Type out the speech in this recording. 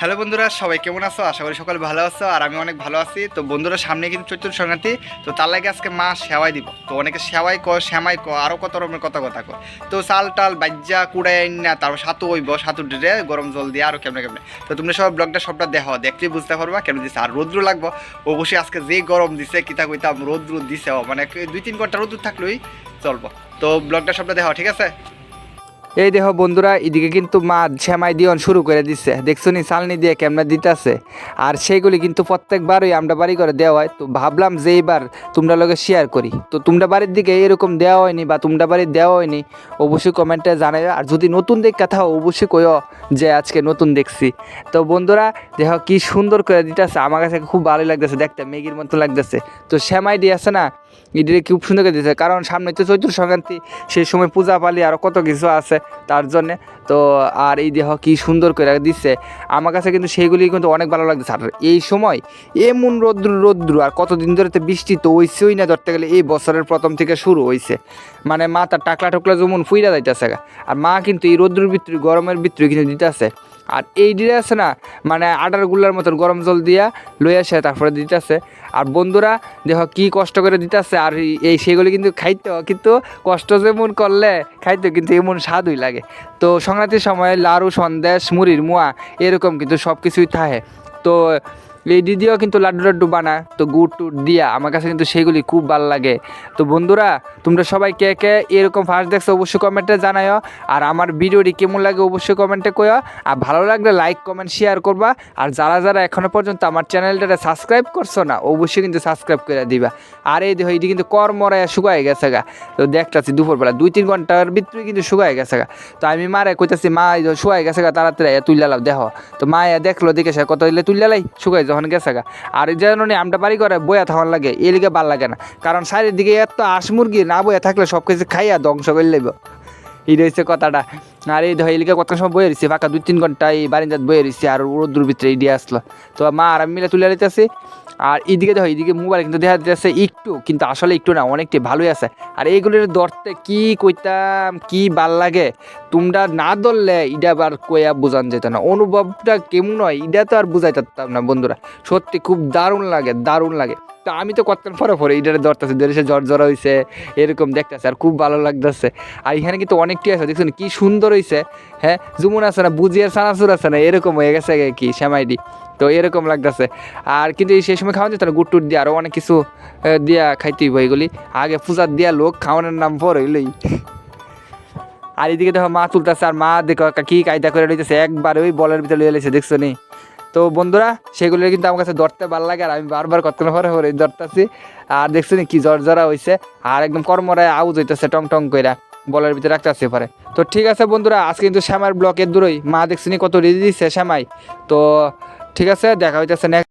Hello বন্ধুরা, সবাই কেমন আছো? আশা করি সকালে ভালো আছো, আর আমি অনেক ভালো আছি। তো বন্ধুরা, সামনে কিন্তু চৈত্র সংক্রান্তি, তো তার লাগে আজকে মা সেওয়াই দিব। তো অনেকে সেওয়াই ক শ্যামাই ক আরও কত রকমের কথা কথা কয়। তো চাল টাল বাজ্যা কুড়াই না তারপর সাতু হইব, সাতু ডেরে গরম জল দিয়ে আরও কেমনে কেমনে। তো তোমরা সব ব্লগটা সবটা দেখো দেখলেই বুঝতে পারবা কেন দিচ্ছে আর রৌদ্র লাগবো, অবশ্যই আজকে যে গরম দিছে কিতা কইতাম রৌদ্র দিছে মানে দুই তিন ঘণ্টা রৌদ্র থাকলেই চলবো। তো ব্লগটা সবটা দেখো, ঠিক আছে? এই দেখো বন্ধুরা, এদিকে কিন্তু মা শ্যামাই দিয়ন শুরু করে দিচ্ছে দেখছ নি, চালনি দিয়ে ক্যামেরা দিতেছে? আর সেইগুলি কিন্তু প্রত্যেকবারই আমরা বাড়ি করে দেওয়া হয়। তো ভাবলাম যে এইবার তোমরা লোকে শেয়ার করি। তো তোমরা বাড়ির দিকে এরকম দেওয়া হয়নি বা তোমরা বাড়ির দেওয়া হয়নি, অবশ্যই কমেন্টে জানাই। আর যদি নতুন দেখ কথা অবশ্যই কইও যে আজকে নতুন দেখছি। তো বন্ধুরা, দেখো কি সুন্দর করে দিতেছে। আমার কাছে খুব ভালো লাগতেছে, দেখতে মেগির মতো লাগতেছে। তো শ্যামাই দিয়ে আছে না ইডিরে খুব সুন্দর করে দিতেছে কারণ সামনে তো চৈত্র সংক্রান্তি, সেই সময় পূজা পালি আরও কত কিছু আছে। তার জন্যে। তো আর এই দেহ কি সুন্দর করে দিচ্ছে আমার কাছে কিন্তু সেইগুলি কিন্তু অনেক ভালো লাগছে আর এই সময় এমন রৌদ্র রৌদ্র আর কতদিন ধরে তো বৃষ্টি তো ওইসেই না, ধরতে গেলে এই বছরের প্রথম থেকে শুরু হয়েছে মানে মা তার টাকলা টুকলা যেমন ফুইরা যাইতেছে আর মা কিন্তু এই রৌদ্রের ভিতরে, গরমের ভিতরে কিন্তু দিতেছে। আর এই ডিরে আছে না মানে আটারগুলার মতন গরম জল দিয়া লই আসে, তারপরে দিতেছে। আর বন্ধুরা, দেখো কি কষ্ট করে দিতেছে, আর এই- সেগুলি কিন্তু খাইতে কিন্তু কষ্ট যেমন করলে খাইতে কিন্তু এমন স্বাদই লাগে। তো সংক্রান্তির সময় লাড়ু সন্দেশ, মুড়ির মুয়া, এরকম কিন্তু সব কিছুই থাকে। তো এই দিদিও কিন্তু লাড্ডু লাড্ডু বানায়। তো গুড় টুট দিয়া আমার কাছে কিন্তু সেগুলি খুব ভালো লাগে। তো বন্ধুরা, তোমরা সবাই কে কে এরকম ফার্স্ট দেখছ অবশ্যই কমেন্টে জানাইও আর আমার ভিডিওটি কেমন লাগে অবশ্যই কমেন্টে কইও আর ভালো লাগলে লাইক, কমেন্ট, শেয়ার করবা। আর যারা যারা এখনও পর্যন্ত আমার চ্যানেলটাতে সাবস্ক্রাইব করছ না, অবশ্যই কিন্তু সাবস্ক্রাইব করে দিবা। আর এই দেখো এটি কিন্তু কর্মরায় শুকায় গেছে গা। তো দেখতেছি দুপুরবেলা দুই তিন ঘণ্টার ভিতরে কিন্তু শুকায় গেছে গা। তো আমি মারে কইতাছি, মা শুকায় গেছে গা, তাড়াতাড়ি তুইলালাম দেখো। তো মা দেখল, দেখে সে কত হইলে তুইলালাই শুকাই যখন গেছে গা। আর যেন নি আমটা বাড়ি করে বইয়া থাকার লাগে এলিগে লিগে ভালো লাগে না। কারণ চারিদিকে এত আশ মুরগি না বইয়া থাকলে সব কিছু খাইয়া ধ্বংস করে লইব। এই রয়েছে কথাটা। আর এই ধর এলিকে কত সময় বয়ে রয়েছে ফাঁকা দুই তিন ঘণ্টা এই বারিন্দাত বয়ে রয়েছে আর রোদ্দুর ভিতরে দিয়ে আসলো। তো মা আর আমি মিলে তুলে দিতেছি আর এইদিকে দেখো এইদিকে মোবাইল কিন্তু দেখা যাচ্ছে একটু, কিন্তু আসলে একটু না, অনেকটাই ভালোই আছে। আর এইগুলোর ধরতে কি কইতাম, কি ভালো লাগে? তোমরা না ধরলে এটা আবার কইয়া বোঝান যেত না। অনুভবটা কেমন হয় এটা তো আর বুঝাই না বন্ধুরা। সত্যি খুব দারুণ লাগে দারুণ লাগে। তো আমি তো কতক্ষণ পরে পরে এইটারে ধরতেছি দেশে জ্বর জ্বর হয়েছে এরকম দেখতেছে, আর খুব ভালো লাগতেছে। আর এখানে কিন্তু অনেকটি আছে, দেখছেন কি সুন্দর হয়েছে হ্যাঁ? জুমুন আছে না, বুঝিয়ার সানাসুর আছে না, এরকম হয়ে গেছে কি, শ্যামাইডি। তো এরকম লাগতেছে। আর কিন্তু সেই সময় খাওয়া যেত না গুড় টুট দিয়ে আরও অনেক কিছু দিয়া খাইতে হইব এগুলি। আগে পূজার দিয়া লোক খাওয়ানোর নাম পর হইলই। আর এদিকে দেখো মা তুলতেছে, আর মা দেখো কি কায়দা করে রইতেছে একবার ওই বলের ভিতরে লেছে দেখছ নি? তো বন্ধুরা, সেগুলো কিন্তু আমার কাছে ধরতে ভালো লাগে আর আমি বারবার কতক্ষণ পরে পরে ধরতেছি। আর দেখছি কি জ্বর জ্বরা হয়েছে আর একদম কর্মরায় আউজ হইতেছে টং টং কইরা, বলের ভিতরে রাখতে আসতে পারে তো ঠিক আছে বন্ধুরা, আজকে কিন্তু শ্যামার ব্লকের দূরই, মা দেখছি কত রেজি দিচ্ছে শ্যামাই। তো ঠিক আছে, দেখা হইতেছে নেক্সট